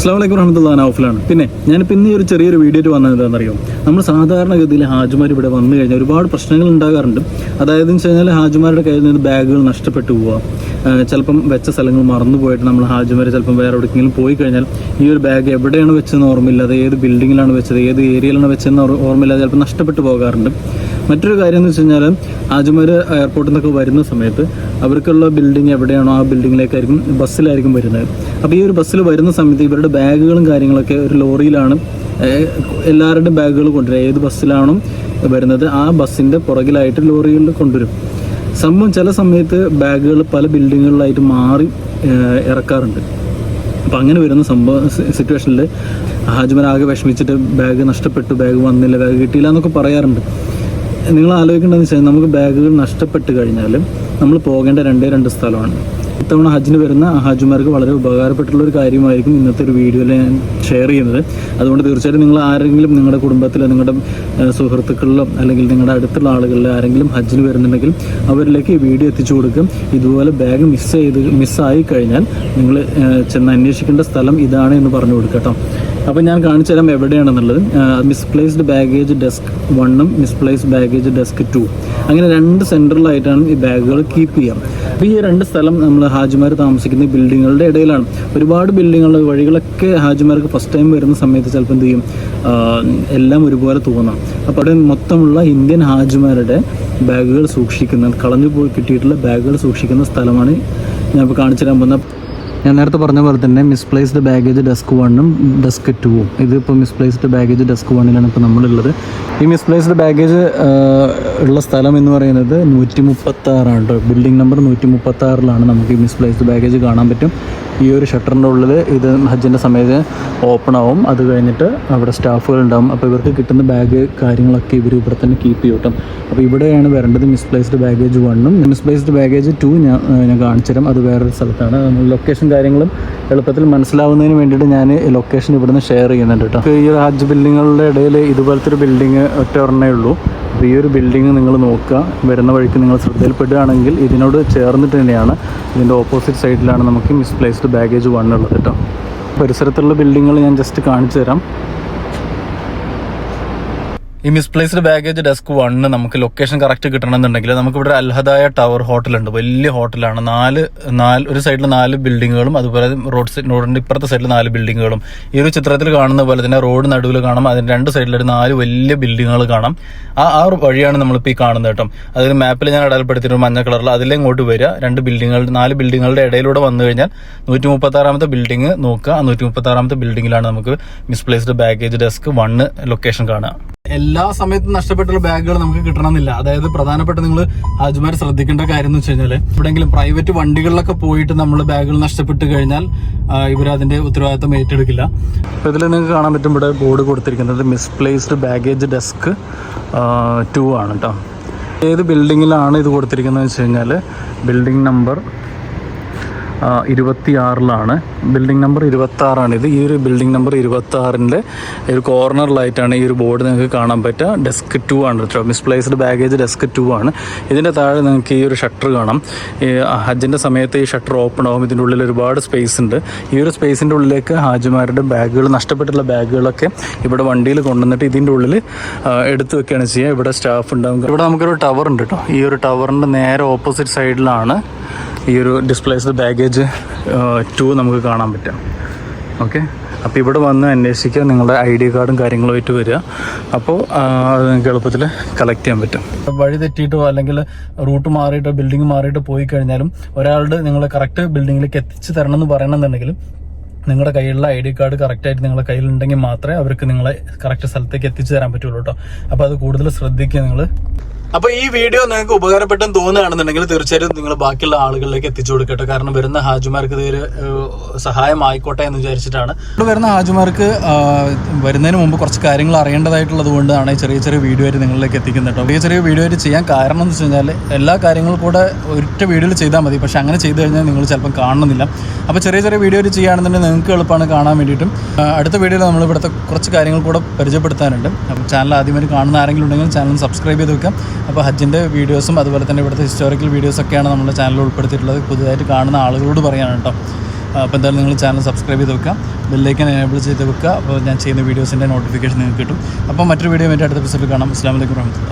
അസ്ലാം വലൈക്കും റഹമത്തുള്ള നൗഫലാണ് പിന്നെ ഞാൻ ഇന്ന് ഈ ഒരു ചെറിയൊരു വീഡിയോ വന്നത് എന്താണെന്നറിയോ? നമ്മൾ സാധാരണഗതിയിൽ ഹാജിമാർ ഇവിടെ വന്നു കഴിഞ്ഞാൽ ഒരുപാട് പ്രശ്നങ്ങൾ ഉണ്ടാകാറുണ്ട്. അതായത് എന്ന് കഴിഞ്ഞാൽ ഹാജിമാരുടെ കയ്യിൽ നിന്ന് ബാഗുകൾ നഷ്ടപ്പെട്ടു പോവുക ആ, ചിലപ്പം വെച്ച സ്ഥലങ്ങൾ മറന്നു പോയിട്ട് നമ്മൾ ഹാജിമാർ ചിലപ്പം വേറെ എവിടെയെങ്കിലും പോയി കഴിഞ്ഞാൽ ഈ ഒരു ബാഗ് എവിടെയാണ് വെച്ചതെന്ന് ഓർമ്മയില്ല. അത് ഏത് ബിൽഡിങ്ങിലാണ് വെച്ചത്? ഏത് ഏരിയയിലാണ് വെച്ചതെന്ന് ഓർ- ഓർമ്മയില്ലാതെ ചിലപ്പോൾ നഷ്ടപ്പെട്ടു പോകാറുണ്ട്. മറ്റൊരു കാര്യം എന്ന് വെച്ച് കഴിഞ്ഞാൽ ഹാജിമാർ എയർപോർട്ടിൽ നിന്നൊക്കെ വരുന്ന സമയത്ത് അവർക്കുള്ള ബിൽഡിംഗ് എവിടെയാണോ ആ ബിൽഡിങ്ങിലേക്കായിരിക്കും ബസ്സിലായിരിക്കും വരുന്നത്. അപ്പോൾ ഈ ഒരു ബസ്സിൽ വരുന്ന സമയത്ത് ഇവരുടെ ബാഗുകളും കാര്യങ്ങളൊക്കെ ഒരു ലോറിയിലാണ് എല്ലാവരുടെയും ബാഗുകൾ കൊണ്ടുവരിക ഏത് ബസ്സിലാണോ വരുന്നത് ആ ബസ്സിന്റെ പുറകിലായിട്ട് ലോറികളിൽ കൊണ്ടുവരും. സംഭവം ചില സമയത്ത് ബാഗുകൾ പല ബിൽഡിങ്ങുകളിലായിട്ട് മാറി ഇറക്കാറുണ്ട്. അപ്പം അങ്ങനെ വരുന്ന സംഭവ സിറ്റുവേഷനിൽ ഹാജ്മൻ ആകെ വിഷമിച്ചിട്ട് ബാഗ് നഷ്ടപ്പെട്ടു ബാഗ് വന്നില്ല ബാഗ് കിട്ടിയില്ല എന്നൊക്കെ പറയാറുണ്ട്. നിങ്ങൾ ആലോചിക്കേണ്ടതെന്ന് വെച്ചാൽ നമുക്ക് ബാഗുകൾ നഷ്ടപ്പെട്ട് കഴിഞ്ഞാലും നമ്മൾ പോകേണ്ട രണ്ടേ രണ്ട് സ്ഥലമാണ്. ഇത്തവണ ഹജ്ജിന് വരുന്ന ഹാജിമാർക്ക് വളരെ ഉപകാരപ്പെട്ടുള്ള ഒരു കാര്യമായിരിക്കും ഇന്നത്തെ ഒരു വീഡിയോയിൽ ഞാൻ ഷെയർ ചെയ്യുന്നത്. അതുകൊണ്ട് തീർച്ചയായിട്ടും നിങ്ങൾ ആരെങ്കിലും നിങ്ങളുടെ കുടുംബത്തിലോ നിങ്ങളുടെ സുഹൃത്തുക്കളിലോ അല്ലെങ്കിൽ നിങ്ങളുടെ അടുത്തുള്ള ആളുകളിലോ ആരെങ്കിലും ഹജ്ജിന് വരുന്നുണ്ടെങ്കിൽ അവരിലേക്ക് ഈ വീഡിയോ എത്തിച്ചു കൊടുക്കും. ഇതുപോലെ ബാഗ് മിസ് ചെയ്ത് മിസ്സായി കഴിഞ്ഞാൽ നിങ്ങൾ ചെന്ന് അന്വേഷിക്കേണ്ട സ്ഥലം ഇതാണ് എന്ന് പറഞ്ഞു കൊടുക്കുക കേട്ടോ അപ്പോൾ ഞാൻ കാണിച്ചു തരാം എവിടെയാണെന്നുള്ളത്. മിസ്പ്ലേസ്ഡ് ബാഗേജ് ഡെസ്ക് വണ്ണും മിസ്പ്ലേസ്ഡ് ബാഗേജ് ഡെസ്ക് ടു അങ്ങനെ രണ്ട് സെന്ററിലായിട്ടാണ് ഈ ബാഗുകൾ കീപ്പ് ചെയ്യാം. അപ്പോൾ ഈ രണ്ട് സ്ഥലം നമ്മൾ ഹാജിമാർ താമസിക്കുന്ന ബിൽഡിങ്ങുകളുടെ ഇടയിലാണ്. ഒരുപാട് ബിൽഡിങ്ങുകൾ വഴികളൊക്കെ ഹാജിമാർക്ക് ഫസ്റ്റ് ടൈം വരുന്ന സമയത്ത് ചിലപ്പോൾ എന്ത് ചെയ്യും? എല്ലാം ഒരുപോലെ തോന്നാം. അപ്പോൾ അവിടെ മൊത്തമുള്ള ഇന്ത്യൻ ഹാജിമാരുടെ ബാഗുകൾ സൂക്ഷിക്കുന്ന കളഞ്ഞു പോയി കിട്ടിയിട്ടുള്ള ബാഗുകൾ സൂക്ഷിക്കുന്ന സ്ഥലമാണ് ഞാൻ ഇപ്പോൾ കാണിച്ചു തരാൻ പോകുന്ന ഞാൻ നേരത്തെ പറഞ്ഞ പോലെ തന്നെ മിസ്പ്ലേസ്ഡ് ബാഗേജ് ഡെസ്ക് വണ്ണും ഡെസ്ക് ടൂവും ഇതിപ്പോൾ മിസ്പ്ലേസ്ഡ് ബാഗേജ് ഡെസ്ക് വണ്ണിലാണ് ഇപ്പോൾ നമ്മളുള്ളത്. ഈ മിസ്പ്ലേസ്ഡ് ബാഗേജ് ഉള്ള സ്ഥലം എന്ന് പറയുന്നത് നൂറ്റി മുപ്പത്താറാണ് ബിൽഡിംഗ് നമ്പർ നൂറ്റി മുപ്പത്താറിലാണ് നമുക്ക് ഈ മിസ്പ്ലേസ്ഡ് ബാഗേജ് കാണാൻ പറ്റും. ഈ ഒരു ഷട്ടറിന്റെ ഉള്ളിൽ ഇത് ഹജ്ജിന്റെ സമയത്ത് ഓപ്പൺ ആവും. അത് കഴിഞ്ഞിട്ട് അവിടെ സ്റ്റാഫുകൾ ഉണ്ടാവും. അപ്പോൾ ഇവർക്ക് കിട്ടുന്ന ബാഗ് കാര്യങ്ങളൊക്കെ ഇവർ ഇവിടെ തന്നെ കീപ്പ് ചെയ്യട്ടും. അപ്പോൾ ഇവിടെയാണ് വരേണ്ടത് മിസ്പ്ലേസ്ഡ് ബാഗേജ് വണ്ണും മിസ്പ്ലേസ്ഡ് ബാഗേജ് ടു ഞാൻ ഞാൻ കാണിച്ചു തരാം അത് വേറൊരു സ്ഥലത്താണ്. ലൊക്കേഷൻ കാര്യങ്ങളും എളുപ്പത്തിൽ മനസ്സിലാവുന്നതിന് വേണ്ടിയിട്ട് ഞാൻ ലൊക്കേഷൻ ഇവിടുന്ന് ഷെയർ ചെയ്യുന്നുണ്ട് കേട്ടോ ഈ ഒരു ഹജ്ജ് ബിൽഡിങ്ങുകളുടെ ഇടയിൽ ഇതുപോലത്തെ ഒരു ബിൽഡിങ് ഒറ്റ ഒരെണ്ണേ ഉള്ളൂ. അപ്പോൾ ഈ ഒരു ബിൽഡിങ് നിങ്ങൾ നോക്കുക. വരുന്ന വഴിക്ക് നിങ്ങൾ ശ്രദ്ധയിൽപ്പെടുകയാണെങ്കിൽ ഇതിനോട് ചേർന്നിട്ട് തന്നെയാണ് ഇതിന്റെ ഓപ്പോസിറ്റ് സൈഡിലാണ് നമുക്ക് മിസ്പ്ലേസ്ഡ് ബാഗേജ് വൺ ഉള്ളത് കേട്ടോ പരിസരത്തുള്ള ബിൽഡിങ്ങുകൾ ഞാൻ ജസ്റ്റ് കാണിച്ചു തരാം ഈ മിസ്പ്ലേസ്ഡ് ബാഗേജ് ഡെസ്ക് വണ്ണ് നമുക്ക് ലൊക്കേഷൻ കറക്റ്റ് കിട്ടണമെന്നുണ്ടെങ്കിൽ നമുക്ക് ഇവിടെ അൽഹദായ ടവർ ഹോട്ടലുണ്ട് വലിയ ഹോട്ടലാണ് നാല് നാല് ഒരു സൈഡിൽ നാല് ബിൽഡിങ്ങുകളും അതുപോലെ റോഡ് സൈഡ് റോഡിന്റെ ഇപ്പുറത്തെ സൈഡിൽ നാല് ബിൽഡിങ്ങുകളും ഈ ഒരു ചിത്രത്തിൽ കാണുന്ന പോലെ തന്നെ റോഡ് നടുവിൽ കാണാം. അതിന്റെ രണ്ട് സൈഡിലൊരു നാല് വലിയ ബിൽഡിങ്ങുകൾ കാണാം. ആ ആ വഴിയാണ് നമ്മളിപ്പോൾ ഈ കാണുന്നത് കേട്ടോ. അതിൽ മാപ്പിൽ ഞാൻ അടയാളപ്പെടുത്തിയിട്ട് മഞ്ഞ കളറിൽ അതിലേ ഇങ്ങോട്ട് വരിക. രണ്ട് ബിൽഡിങ്ങുകളുടെ നാല് ബിൽഡിങ്ങുകളുടെ ഇടയിലൂടെ വന്നു കഴിഞ്ഞാൽ നൂറ്റി മുപ്പത്തി ആറാമത്തെ ബിൽഡിംഗ് നോക്കുക. ആ നൂറ്റി മുപ്പത്തി ആറാമത്തെ ബിൽഡിങ്ങിലാണ് നമുക്ക് misplaced baggage desk one location കാണുക. എല്ലാ സമയത്തും നഷ്ടപ്പെട്ടുള്ള ബാഗുകൾ നമുക്ക് കിട്ടണമെന്നില്ല. അതായത് പ്രധാനപ്പെട്ട നിങ്ങൾ ഹാജിമാർ ശ്രദ്ധിക്കേണ്ട കാര്യം എന്ന് വെച്ച് കഴിഞ്ഞാൽ എവിടെയെങ്കിലും പ്രൈവറ്റ് വണ്ടികളിലൊക്കെ പോയിട്ട് നമ്മൾ ബാഗുകൾ നഷ്ടപ്പെട്ട് കഴിഞ്ഞാൽ ഇവർ അതിന്റെ ഉത്തരവാദിത്തം ഏറ്റെടുക്കില്ല. അപ്പോൾ ഇതിൽ നിങ്ങൾക്ക് കാണാൻ പറ്റും ഇവിടെ ബോർഡ് കൊടുത്തിരിക്കുന്നത് മിസ്പ്ലേസ്ഡ് ബാഗേജ് ഡെസ്ക് ടു ആണ് കേട്ടോ ഏത് ബിൽഡിങ്ങിലാണ് ഇത് കൊടുത്തിരിക്കുന്നത് വെച്ച് കഴിഞ്ഞാൽ ബിൽഡിംഗ് നമ്പർ ഇരുപത്തി ആറിലാണ് ബിൽഡിംഗ് നമ്പർ ഇരുപത്തി ഇത്. ഈ ഒരു ബിൽഡിംഗ് നമ്പർ ഇരുപത്തി ആറിന്റെ ഒരു കോർണറിലായിട്ടാണ് ഈ ഒരു ബോർഡ് നിങ്ങൾക്ക് കാണാൻ പറ്റുക. ഡെസ്ക് ടു ആണ് കേട്ടോ. മിസ്പ്ലേസ്ഡ് ബാഗേജ് ഡെസ്ക് ടു ആണ്. ഇതിന്റെ താഴെ നിങ്ങൾക്ക് ഈ ഒരു ഷട്ടർ കാണാം. ഈ ഹജ്ജിന്റെ സമയത്ത് ഈ ഷട്ടർ ഓപ്പൺ ആകും ഇതിന്റെ ഉള്ളിൽ ഒരുപാട് സ്പേസ് ഉണ്ട്. ഈ ഒരു സ്പേസിന്റെ ഉള്ളിലേക്ക് ഹാജിമാരുടെ ബാഗുകൾ നഷ്ടപ്പെട്ടുള്ള ബാഗുകളൊക്കെ ഇവിടെ വണ്ടിയിൽ കൊണ്ടുവന്നിട്ട് ഇതിന്റെ ഉള്ളിൽ എടുത്തു വെക്കുകയാണ് ചെയ്യുക. ഇവിടെ സ്റ്റാഫ് ഉണ്ടാവും. ഇവിടെ നമുക്കൊരു ടവർ ഉണ്ട് കേട്ടോ. ഈ ഒരു ടവറിന്റെ നേരെ ഓപ്പോസിറ്റ് സൈഡിലാണ് ഈ ഒരു ഡിസ്പ്ലേസ്ഡ് ബാഗേജ് ടു നമുക്ക് കാണാൻ പറ്റും. ഓക്കെ അപ്പോൾ ഇവിടെ വന്ന് അന്വേഷിക്കുക നിങ്ങളുടെ ഐ ഡി കാർഡും കാര്യങ്ങളുമായിട്ട് വരിക. അപ്പോൾ അത് നിങ്ങൾക്ക് എളുപ്പത്തിൽ കളക്ട് ചെയ്യാൻ പറ്റും. വഴി തെറ്റിയിട്ടോ അല്ലെങ്കിൽ റൂട്ട് മാറിയിട്ടോ ബിൽഡിംഗ് മാറിയിട്ടോ പോയി കഴിഞ്ഞാലും ഒരാളുടെ നിങ്ങൾ കറക്റ്റ് ബിൽഡിങ്ങിലേക്ക് എത്തിച്ച് തരണം എന്ന് പറയണമെന്നുണ്ടെങ്കിലും നിങ്ങളുടെ കയ്യിലുള്ള ഐ ഡി കാർഡ് കറക്റ്റായിട്ട് നിങ്ങളുടെ കയ്യിലുണ്ടെങ്കിൽ മാത്രമേ അവർക്ക് നിങ്ങളെ കറക്റ്റ് സ്ഥലത്തേക്ക് എത്തിച്ചു തരാൻ പറ്റുള്ളൂ കേട്ടോ. അപ്പോൾ അത് കൂടുതൽ ശ്രദ്ധിക്കുക നിങ്ങൾ. അപ്പൊ ഈ വീഡിയോ നിങ്ങൾക്ക് ഉപകാരപ്പെട്ടെന്ന് തോന്നുകയാണെന്നുണ്ടെങ്കിൽ തീർച്ചയായിട്ടും നിങ്ങൾ ബാക്കിയുള്ള ആളുകളിലേക്ക് എത്തിച്ചു കൊടുക്കട്ടെ. കാരണം വരുന്ന ഹാജിമാർക്ക് ഇത് ഒരു ഏഹ്, സഹായമായിക്കോട്ടെ എന്ന് വിചാരിച്ചിട്ടാണ്. ഇവിടെ വരുന്ന ഹാജിമാർക്ക് വരുന്നതിന് മുമ്പ് കുറച്ച് കാര്യങ്ങൾ അറിയേണ്ടതായിട്ടുള്ളത് കൊണ്ടാണ് ചെറിയ ചെറിയ വീഡിയോ ആയിട്ട് നിങ്ങളിലേക്ക് എത്തിക്കുന്നത് കേട്ടോ. ചെറിയ ചെറിയ വീഡിയോ ആയിട്ട് ചെയ്യാൻ കാരണം എന്ന് വെച്ച് കഴിഞ്ഞാൽ എല്ലാ കാര്യങ്ങളും കൂടെ ഒറ്റ വീഡിയോയിൽ ചെയ്താൽ മതി. പക്ഷെ അങ്ങനെ ചെയ്തു കഴിഞ്ഞാൽ നിങ്ങൾ ചിലപ്പം കാണുന്നില്ല. അപ്പോൾ ചെറിയ ചെറിയ വീഡിയോ ആയിട്ട് ചെയ്യുകയാണെന്നുണ്ടെങ്കിൽ നിങ്ങൾക്ക് എളുപ്പമാണ് കാണാൻ വേണ്ടിയിട്ടും. അടുത്ത വീഡിയോയിൽ നമ്മൾ ഇവിടുത്തെ കുറച്ച് കാര്യങ്ങൾ കൂടെ പരിചയപ്പെടുത്താനുണ്ട്. അപ്പോൾ ചാനൽ ആദ്യമായിട്ട് കാണുന്ന ആരെങ്കിലും ഉണ്ടെങ്കിൽ ചാനൽ സബ്സ്ക്രൈബ് ചെയ്ത് വെക്കാം. അപ്പോൾ ഹജ്ജിന്റെ വീഡിയോസും അതുപോലെ തന്നെ ഇവിടുത്തെ ഹിസ്റ്റോറിക്കൽ വീഡിയോസൊക്കെയാണ് നമ്മുടെ ചാനലിൽ ഉൾപ്പെടുത്തിയിട്ടുള്ളത്. പുതുതായിട്ട് കാണുന്ന ആളുകളോട് പറയാനാണ് കേട്ടോ. അപ്പോൾ എന്തായാലും നിങ്ങൾ ചാനൽ സബ്സ്ക്രൈബ് ചെയ്ത് വെക്കുക. ബെല്ലൈക്കൻ എനേബിൾ ചെയ്ത് വെക്കുക. അപ്പോൾ ഞാൻ ചെയ്യുന്ന വീഡിയോസിന്റെ നോട്ടിഫിക്കേഷൻ നിങ്ങൾക്ക് കിട്ടും. അപ്പോൾ മറ്റൊരു വീഡിയോ വേണ്ടി അടുത്ത എപ്പിസോഡിൽ കാണാം. അസ്ലാമലൈക്കും വരഹമുല്ല